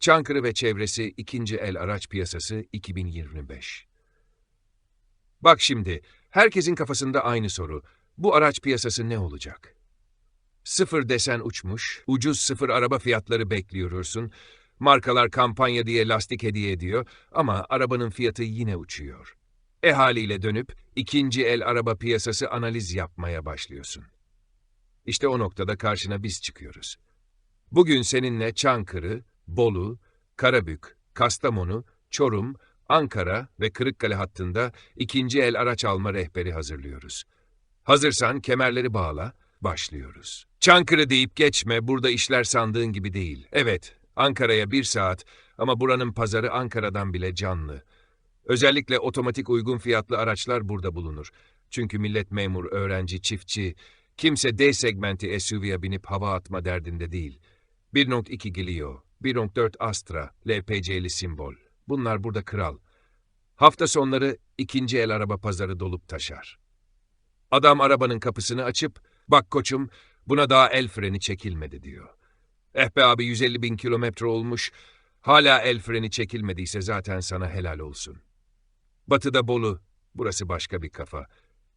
Çankırı ve çevresi ikinci el araç piyasası 2025. Bak şimdi, herkesin kafasında aynı soru. Bu araç piyasası ne olacak? Sıfır desen uçmuş, ucuz sıfır araba fiyatları bekliyorsun. Markalar kampanya diye lastik hediye ediyor ama arabanın fiyatı yine uçuyor. E haliyle dönüp ikinci el araba piyasası analiz yapmaya başlıyorsun. İşte o noktada karşına biz çıkıyoruz. Bugün seninle Çankırı, Bolu, Karabük, Kastamonu, Çorum, Ankara ve Kırıkkale hattında ikinci el araç alma rehberi hazırlıyoruz. Hazırsan kemerleri bağla, başlıyoruz. Çankırı deyip geçme, burada işler sandığın gibi değil. Evet, Ankara'ya bir saat ama buranın pazarı Ankara'dan bile canlı. Özellikle otomatik uygun fiyatlı araçlar burada bulunur. Çünkü millet memur, öğrenci, çiftçi, kimse D segmenti SUV'ye binip hava atma derdinde değil. 1.2 Clio, 1.4 Astra, LPC'li simbol. Bunlar burada kral. Hafta sonları ikinci el araba pazarı dolup taşar. Adam arabanın kapısını açıp, bak koçum buna daha el freni çekilmedi diyor. Eh be abi 150 bin kilometre olmuş, hala el freni çekilmediyse zaten sana helal olsun. Batıda Bolu, burası başka bir kafa.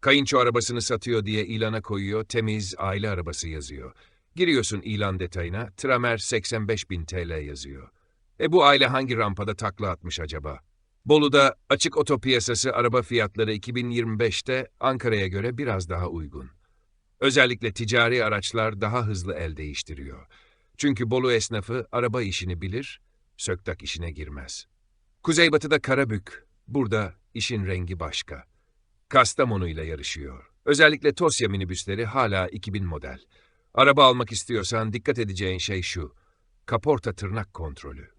Kayınço arabasını satıyor diye ilana koyuyor, temiz aile arabası yazıyor. Giriyorsun ilan detayına, Tramer 85 bin TL yazıyor. E bu aile hangi rampada takla atmış acaba? Bolu'da açık oto piyasası araba fiyatları 2025'te Ankara'ya göre biraz daha uygun. Özellikle ticari araçlar daha hızlı el değiştiriyor. Çünkü Bolu esnafı araba işini bilir, söktak işine girmez. Kuzeybatıda Karabük, burada işin rengi başka. Kastamonu ile yarışıyor. Özellikle Tosya minibüsleri hala 2000 model. Araba almak istiyorsan dikkat edeceğin şey şu. Kaporta tırnak kontrolü.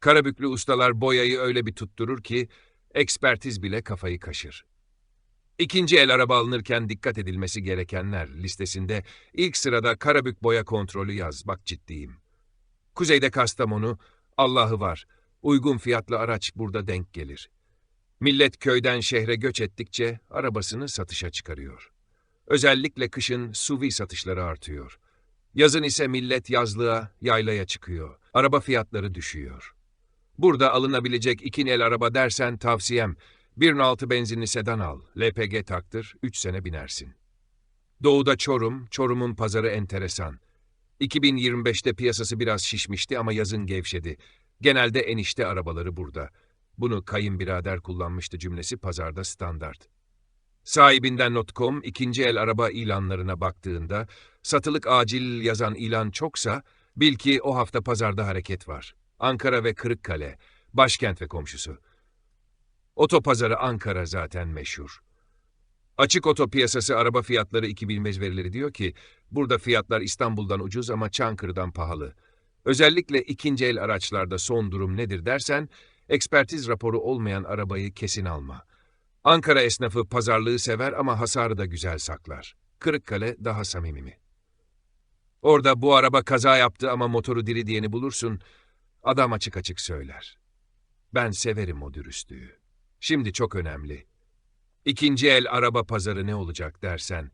Karabüklü ustalar boyayı öyle bir tutturur ki ekspertiz bile kafayı kaşır. İkinci el araba alınırken dikkat edilmesi gerekenler listesinde ilk sırada Karabük boya kontrolü yaz. Bak ciddiyim. Kuzeyde Kastamonu, Allah'ı var. Uygun fiyatlı araç burada denk gelir. Millet köyden şehre göç ettikçe arabasını satışa çıkarıyor. Özellikle kışın SUV satışları artıyor. Yazın ise millet yazlığa, yaylaya çıkıyor. Araba fiyatları düşüyor. Burada alınabilecek ikinci el araba dersen tavsiyem 1.6 benzinli sedan al, LPG taktır, 3 sene binersin. Doğuda Çorum, Çorum'un pazarı enteresan. 2025'te piyasası biraz şişmişti ama yazın gevşedi. Genelde enişte arabaları burada. Bunu kayınbirader kullanmıştı cümlesi pazarda standart. Sahibinden.com ikinci el araba ilanlarına baktığında satılık acil yazan ilan çoksa bil ki o hafta pazarda hareket var. Ankara ve Kırıkkale, başkent ve komşusu. Otopazarı Ankara zaten meşhur. Açık oto piyasası araba fiyatları 2005 verileri diyor ki, burada fiyatlar İstanbul'dan ucuz ama Çankırı'dan pahalı. Özellikle ikinci el araçlarda son durum nedir dersen, ekspertiz raporu olmayan arabayı kesin alma. Ankara esnafı pazarlığı sever ama hasarı da güzel saklar. Kırıkkale daha samimi mi? Orada bu araba kaza yaptı ama motoru diri diyeni bulursun, adam açık açık söyler. Ben severim o dürüstlüğü. Şimdi çok önemli. İkinci el araba pazarı ne olacak dersen,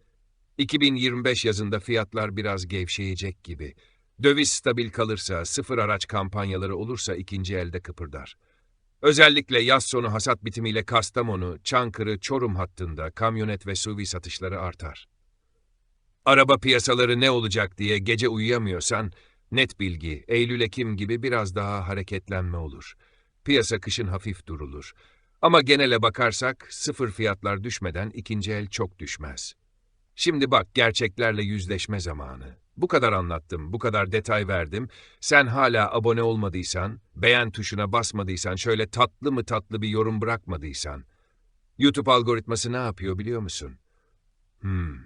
2025 yazında fiyatlar biraz gevşeyecek gibi. Döviz stabil kalırsa, sıfır araç kampanyaları olursa ikinci elde kıpırdar. Özellikle yaz sonu hasat bitimiyle Kastamonu, Çankırı, Çorum hattında kamyonet ve SUV satışları artar. Araba piyasaları ne olacak diye gece uyuyamıyorsan, net bilgi, Eylül-Ekim gibi biraz daha hareketlenme olur. Piyasa kışın hafif durulur. Ama genele bakarsak sıfır fiyatlar düşmeden ikinci el çok düşmez. Şimdi bak gerçeklerle yüzleşme zamanı. Bu kadar anlattım, bu kadar detay verdim. Sen hala abone olmadıysan, beğen tuşuna basmadıysan, şöyle tatlı mı tatlı bir yorum bırakmadıysan, YouTube algoritması ne yapıyor biliyor musun? Hmm.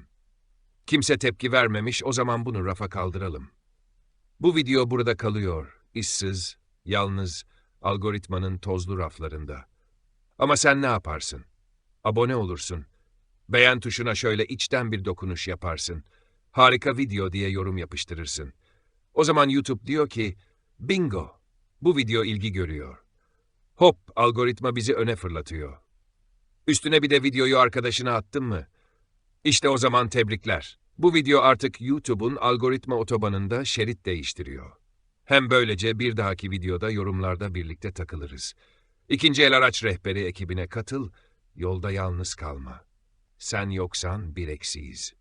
Kimse tepki vermemiş, o zaman bunu rafa kaldıralım. Bu video burada kalıyor, işsiz, yalnız, algoritmanın tozlu raflarında. Ama sen ne yaparsın? Abone olursun. Beğen tuşuna şöyle içten bir dokunuş yaparsın. Harika video diye yorum yapıştırırsın. O zaman YouTube diyor ki, bingo, bu video ilgi görüyor. Hop, algoritma bizi öne fırlatıyor. Üstüne bir de videoyu arkadaşına attın mı? İşte o zaman tebrikler. Bu video artık YouTube'un algoritma otobanında şerit değiştiriyor. Hem böylece bir dahaki videoda yorumlarda birlikte takılırız. İkinci el araç rehberi ekibine katıl, yolda yalnız kalma. Sen yoksan bir eksiyiz.